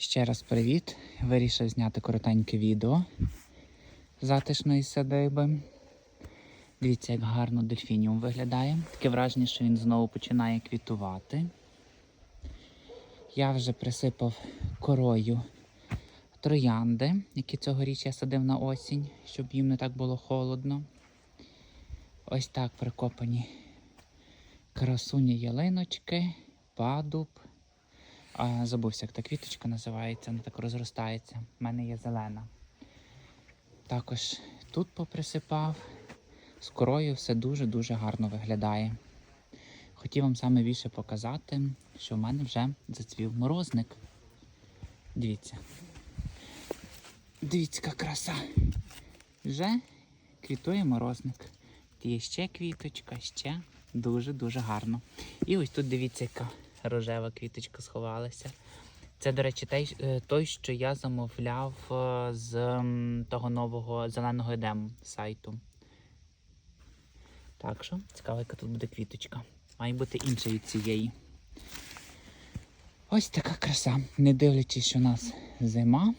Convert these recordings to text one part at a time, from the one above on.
Ще раз привіт. Вирішив зняти коротеньке відео затишної садиби. Дивіться, як гарно дельфініум виглядає. Таке враження, що він знову починає квітувати. Я вже присипав корою троянди, які цьогоріч я садив на осінь, щоб їм не так було холодно. Ось так прикопані красуні ялиночки, падуб. А, забувся, як та квіточка називається, вона так розростається. У мене є зелена. Також тут поприсипав. З корою все дуже-дуже гарно виглядає. Хотів вам саме більше показати, що в мене вже зацвів морозник. Дивіться. Дивіться, яка краса. Вже квітує морозник. Є ще квіточка, ще дуже-дуже гарно. І ось тут дивіться, яка рожева квіточка сховалася. Це, до речі, той, е, той що я замовляв е, з того нового зеленого едему сайту. Так що, цікаво, яка тут буде квіточка. Має бути інша від цієї. Ось така краса. Не дивлячись, що у нас зима.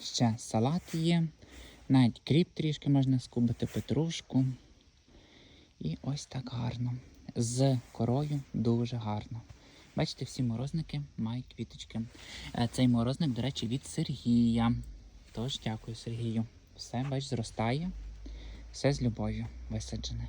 Ще салат є. Навіть кріп трішки можна скубити, петрушку. І ось так гарно. З корою дуже гарно. Бачите, всі морозники мають квіточки. Е, Цей морозник, до речі, від Сергія. Тож дякую Сергію. Все, бач, зростає. Все з любов'ю висаджене.